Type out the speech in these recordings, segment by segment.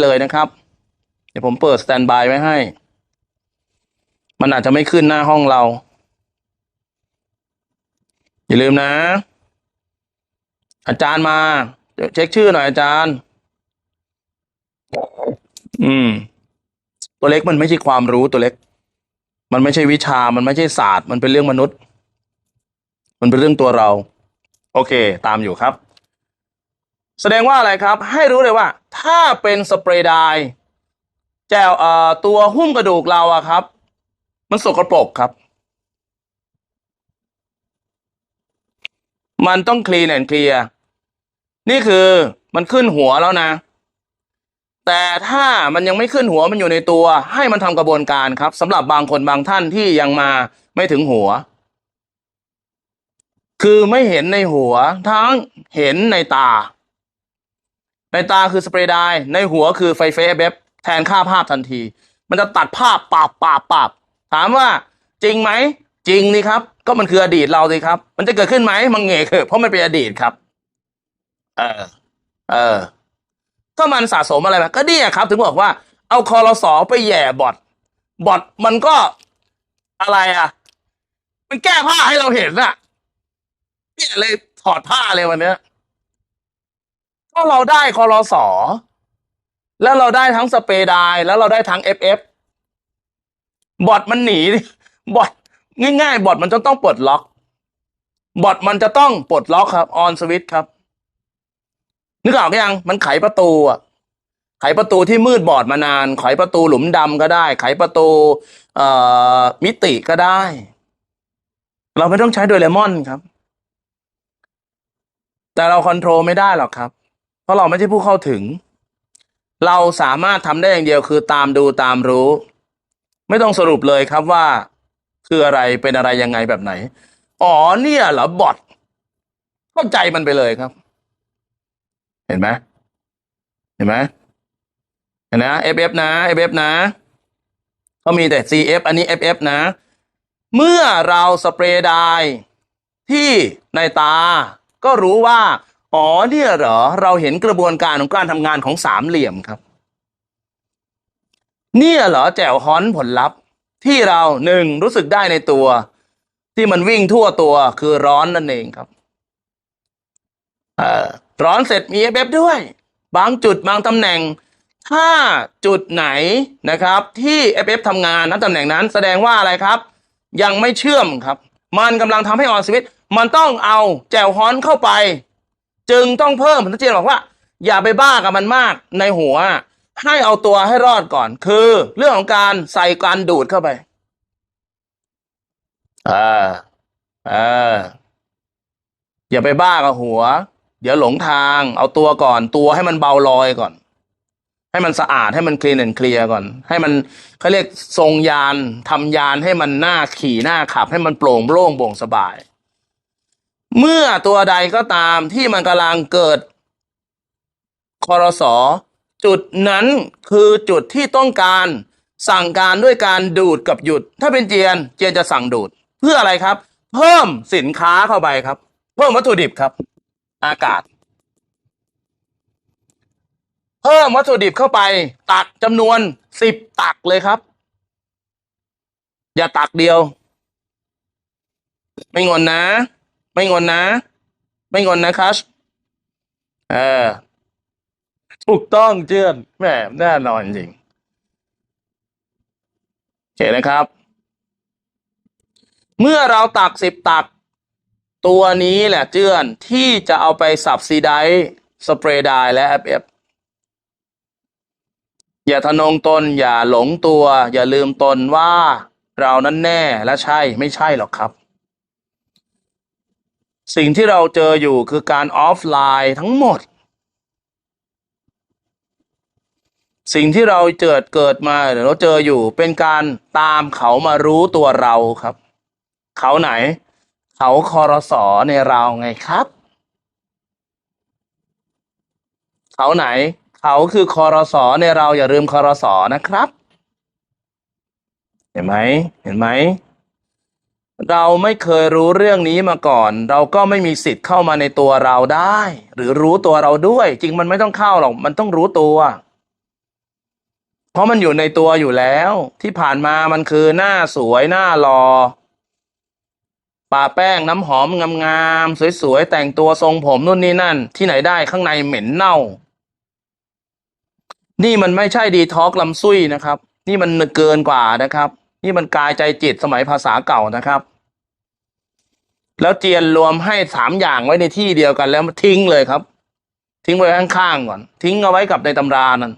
เลยนะครับ เดี๋ยวผมเปิดสแตนบายไว้ให้ มันอาจจะไม่ขึ้นหน้าห้องเรา อย่าลืมนะ อาจารย์มาเดี๋ยวเช็คชื่อหน่อยอาจารย์ อืม ตัวเล็กมันไม่ใช่ความรู้ตัวเล็ก มันไม่ใช่วิชา มันไม่ใช่ศาสตร์ มันเป็นเรื่องมนุษย์ มันเป็นเรื่องตัวเรา โอเค ตามอยู่ครับ แสดงว่าอะไรครับ ให้รู้เลยว่า ถ้าเป็นสเปรย์ไดร์แจวตัวหุ้มกระดูกเราอะครับ มันสกปรกครับ มันต้องคลีนแอนเคลียร์นี่คือมันขึ้นหัวแล้วนะ แต่ถ้ามันยังไม่ขึ้นหัวมันอยู่ในตัว ให้มันทำกระบวนการครับสำหรับบางคนบางท่านที่ยังมาไม่ถึงหัว คือไม่เห็นในหัวทั้งเห็นในตา ในตาคือสเปรย์ไดในหัวคือไฟเฟสเบฟแทนค่าภาพทันที มันจะตัดภาพปาบปาบปาบถามว่าจริงไหมจริงนี่ครับ ก็มันคืออดีตเราสิครับ มันจะเกิดขึ้นไหมมันเงเถอะเพราะมันเป็นอดีตครับ เออ เออก็มันสะสมอะไรมาก็เนี่ยครับ ถึงบอกว่าเอาคอรสอไปแย่บอทบอทมันก็อะไรอะ มันแก้ผ้าให้เราเห็นน่ะเนี่ยเลยถอดผ้าเลยวันเนี้ย ก็เราได้คอรสอแล้วเราได้ทั้งสเปรดร์แล้วเราได้ทั้งเอฟเอฟบอทมันหนีบอทง่ายๆ บอทมันจะต้องปลดล็อก บอทมันจะต้องปลดล็อกครับออนสวิตครับ นึกออกยังมันไขประตูอะไขประตูที่มืดบอดมานาน ไขประตูหลุมดำก็ได้ ไขประตูเอ่อมิติก็ได้ เราไม่ต้องใช้โดเรมอนครับ แต่เราคอนโทรลไม่ได้หรอกครับ เพราะเราไม่ใช่ผู้เข้าถึง เราสามารถทำได้อย่างเดียวคือตามดูตามรู้ ไม่ต้องสรุปเลยครับว่า คืออะไรเป็นอะไรยังไงแบบไหน อ๋อเนี่ยเหรอบอทเข้าใจมันไปเลยครับ เห็นไหมเห็นไหมเห็นนะ FF นะ FF นะเขามีแต่ CF อันนี้ FF นะ เมื่อเราสเปรย์ไดร์ที่ในตาก็รู้ว่า อ๋อเนี่ยเหรอ เราเห็นกระบวนการของการทำงานของสามเหลี่ยมครับ เนี่ยเหรอแจ่วฮ้อนผลลัพธ์ ที่เราหนึ่งรู้สึกได้ในตัว ที่มันวิ่งทั่วตัวคือร้อนนั่นเองครับเอ่อร้อนเสร็จมี FF ด้วย บางจุดบางตำแหน่ง ถ้าจุดไหนนะครับ ที่ FF ทำงานนั้นตำแหน่งนั้น แสดงว่าอะไรครับ ยังไม่เชื่อมครับ มันกำลังทำให้ออนสวิตมันต้องเอาแจวฮ้อนเข้าไป จึงต้องเพิ่มผมต้องเจนบอกว่า อย่าไปบ้ากับมันมากในหัว ให้เอาตัวให้รอดก่อน คือเรื่องของการใส่การดูดเข้าไปอ่าอ่าอย่าไปบ้ากับหัว เดี๋ยวหลงทาง เอาตัวก่อน ตัวให้มันเบาลอยก่อน ให้มันสะอาดให้มันคลีนแอนเคลียร์ก่อน ให้มันเขาเรียกทรงยานทำยานให้มันหน้าขี่หน้าขับ ให้มันโปร่งโล่งโปร่งสบาย เมื่อตัวใดก็ตามที่มันกำลังเกิดคอรสอจุดนั้นคือจุดที่ต้องการสั่งการด้วยการดูดกับหยุด ถ้าเป็นเจียนเจียนจะสั่งดูด เพื่ออะไรครับ เพิ่มสินค้าเข้าไปครับ เพิ่มวัตถุดิบครับ อากาศ เพิ่มวัตถุดิบเข้าไป ตักจำนวนสิบตักเลยครับ อย่าตักเดียว ไม่งอนนะ ไม่งอนนะ ไม่งอนนะคัชเออถูกต้องเจือนแหมแน่นอนจริงโอเคนะครับ เมื่อเราตักสิบตัก ตัวนี้แหละเจือนที่จะเอาไปสับซีไดสเปรย์ไดและแอฟเอฟอย่าทะนงตนอย่าหลงตัว อย่าลืมตนว่าเรานั้นแน่และใช่ไม่ใช่หรอกครับ สิ่งที่เราเจออยู่คือการออฟไลน์ทั้งหมด สิ่งที่เราเกิดเกิดมาหรือเราเจออยู่เป็นการตามเขามารู้ตัวเราครับ เขาไหน เขาคอรสอในเราไงครับ เขาไหน เขาคือคอรสอในเราอย่าลืมคอรสอนะครับ เห็นไหมเห็นไหม เราไม่เคยรู้เรื่องนี้มาก่อน เราก็ไม่มีสิทธิ์เข้ามาในตัวเราได้ หรือรู้ตัวเราด้วย จริงมันไม่ต้องเข้าหรอกมันต้องรู้ตัว เพราะมันอยู่ในตัวอยู่แล้ว ที่ผ่านมามันคือหน้าสวยหน้ารอปาแป้งน้ำหอมงามๆสวยๆแต่งตัวทรงผมนู่นนี่นั่น ที่ไหนได้ข้างในเหม็นเน่า นี่มันไม่ใช่ดีท็อกลำซุยนะครับ นี่มันเกินกว่านะครับ นี่มันกายใจจิตสมัยภาษาเก่านะครับ แล้วเจียนรวมให้สามอย่างไว้ในที่เดียวกันแล้วทิ้งเลยครับ ทิ้งไว้ข้างๆก่อน ทิ้งเอาไว้กับในตำรานั้น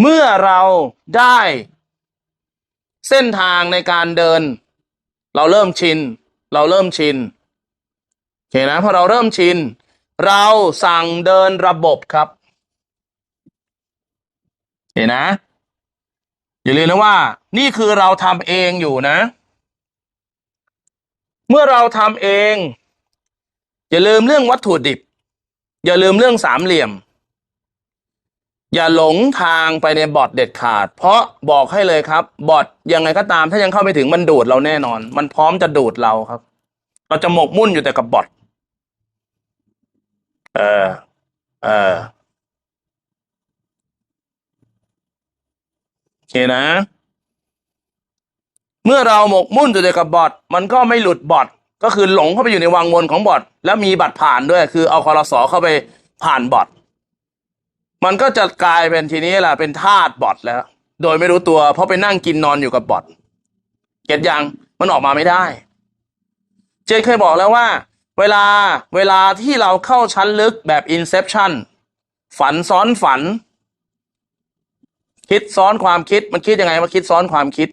เมื่อเราได้เส้นทางในการเดิน เราเริ่มชิน เราเริ่มชินโอเคนะพอเราเริ่มชิน เราสั่งเดินระบบครับเห็นนะ อย่าลืมนะว่า นี่คือเราทำเองอยู่นะ เมื่อเราทำเอง อย่าลืมเรื่องวัตถุดิบ อย่าลืมเรื่องสามเหลี่ยม อย่าหลงทางไปในบอทเด็ดขาด เพราะบอกให้เลยครับ บอทยังไงก็ตามถ้ายังเข้าไม่ถึงมันดูดเราแน่นอน มันพร้อมจะดูดเราครับ เราจะหมกมุ่นอยู่แต่กับบอทเออเออโอเคนะ เมื่อเราหมกมุ่นอยู่แต่กับบอทมันก็ไม่หลุดบอทก็คือหลงเข้าไปอยู่ในวังวนของบอทแล้วมีบัตรผ่านด้วย คือเอาคอรสอเข้าไปผ่านบอทมันก็จะกลายเป็นทีนี้แหละเป็นทาสบอทแล้ว โดยไม่รู้ตัว เพราะไปนั่งกินนอนอยู่กับบอทเก็ตยังมันออกมาไม่ได้ เจนเคยบอกแล้วว่า เวลาเวลาที่เราเข้าชั้นลึกแบบ Inception ฝันซ้อนฝัน คิดซ้อนความคิดมันคิดยังไงมาคิดซ้อนความคิด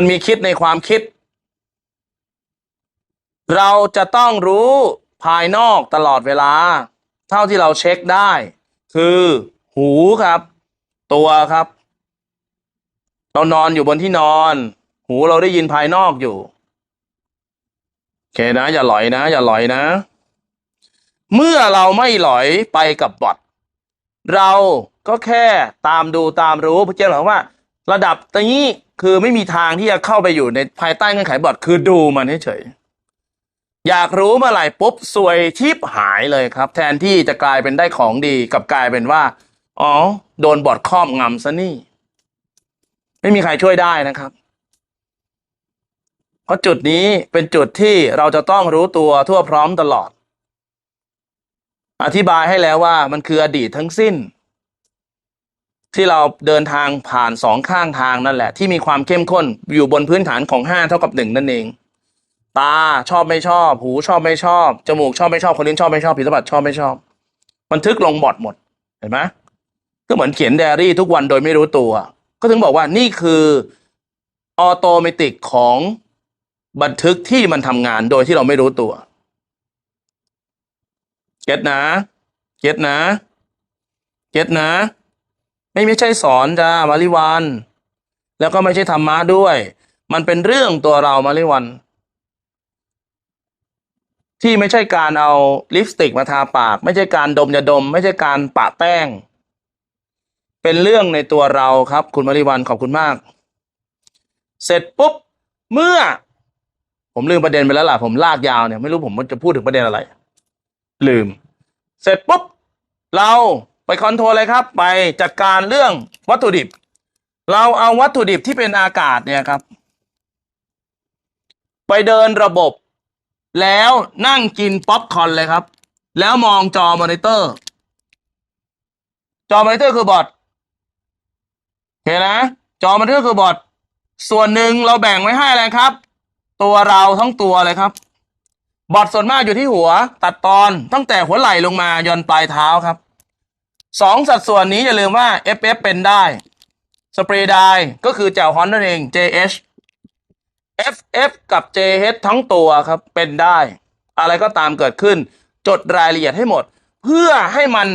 มันมีคิดในความคิด เราจะต้องรู้ภายนอกตลอดเวลา เท่าที่เราเช็คได้ คือหูครับ ตัวครับ เรานอนอยู่บนที่นอน หูเราได้ยินภายนอกอยู่โอเคนะ อย่าหลอยนะ อย่าหลอยนะ เมื่อเราไม่หลอยไปกับบอทเราก็แค่ตามดูตามรู้เพื่อจะบอกว่า ระดับตรงนี้คือไม่มีทางที่จะเข้าไปอยู่ในภายใต้เงื่อนไขบอทคือดูมันเฉยอยากรู้เมื่อไหร่ปุ๊บซวยทิพหายเลยครับ แทนที่จะกลายเป็นได้ของดีกับกลายเป็นว่า อ๋อ โดนบอทครอบงำซะนี่ ไม่มีใครช่วยได้นะครับ เพราะจุดนี้เป็นจุดที่เราจะต้องรู้ตัวทั่วพร้อมตลอด อธิบายให้แล้วว่ามันคืออดีตทั้งสิ้น ที่เราเดินทางผ่านสองข้างทางนั่นแหละ ที่มีความเข้มข้นอยู่บนพื้นฐานของห้าเท่ากับหนึ่งนั่นเอง ตาชอบไม่ชอบ หูชอบไม่ชอบ จมูกชอบไม่ชอบคนลิ้นชอบไม่ชอบผิวสัมผัสชอบไม่ชอบ บันทึกลงบอร์ดหมดเห็นไหมก็เหมือนเขียนไดอารี่ทุกวันโดยไม่รู้ตัว ก็ถึงบอกว่านี่คือออโตเมติกของบันทึกที่มันทำงานโดยที่เราไม่รู้ตัว เก็ตนะ เก็ตนะ เก็ตนะ ไม่ไม่ใช่สอนจ้ามาริวัน แล้วก็ไม่ใช่ธรรมะด้วย มันเป็นเรื่องตัวเรามาริวัน ที่ไม่ใช่การเอาลิปสติกมาทาปาก ไม่ใช่การดมยาดม ไม่ใช่การปะแป้ง เป็นเรื่องในตัวเราครับ คุณมาริวันขอบคุณมาก เสร็จปุ๊บเมื่อ ผมลืมประเด็นไปแล้วล่ะผมลากยาวเนี่ยไม่รู้ผมจะพูดถึงประเด็นอะไร ลืม เสร็จปุ๊บ เรา ไปคอนโทรลเลยครับ ไปจัดการเรื่องวัตถุดิบ เราเอาวัตถุดิบที่เป็นอากาศเนี่ยครับ ไปเดินระบบ แล้วนั่งกินป๊อปคอร์นเลยครับ แล้วมองจอมอนิเตอร์ จอมอนิเตอร์คือบอทโอเคนะ จอมอนิเตอร์คือบอทส่วนหนึ่งเราแบ่งไว้ให้อะไรครับ ตัวเราทั้งตัวเลยครับ บอทส่วนมากอยู่ที่หัว ตัดตอนตั้งแต่หัวไหล่ลงมายันปลายเท้าครับ สองสัดส่วนนี้อย่าลืมว่า FF เป็นได้ สเปรย์ได้ก็คือแจวฮอนนั่นเอง JH FF กับ JH ทั้งตัวครับเป็นได้ อะไรก็ตามเกิดขึ้น จดรายละเอียดให้หมด เพื่อให้มัน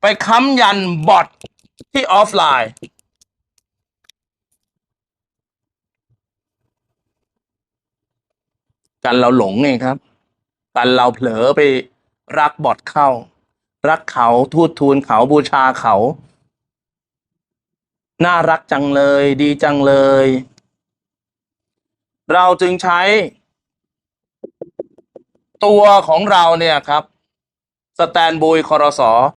ไปค้ำยันบอทที่ออฟไลน์กันเราหลงไงครับ กันเราเผลอไปรักบอทเข้า รักเขาทูตทูลเขาบูชาเขา น่ารักจังเลย ดีจังเลย เราจึงใช้ ตัวของเราเนี่ยครับ สแตนบุยคอรสอ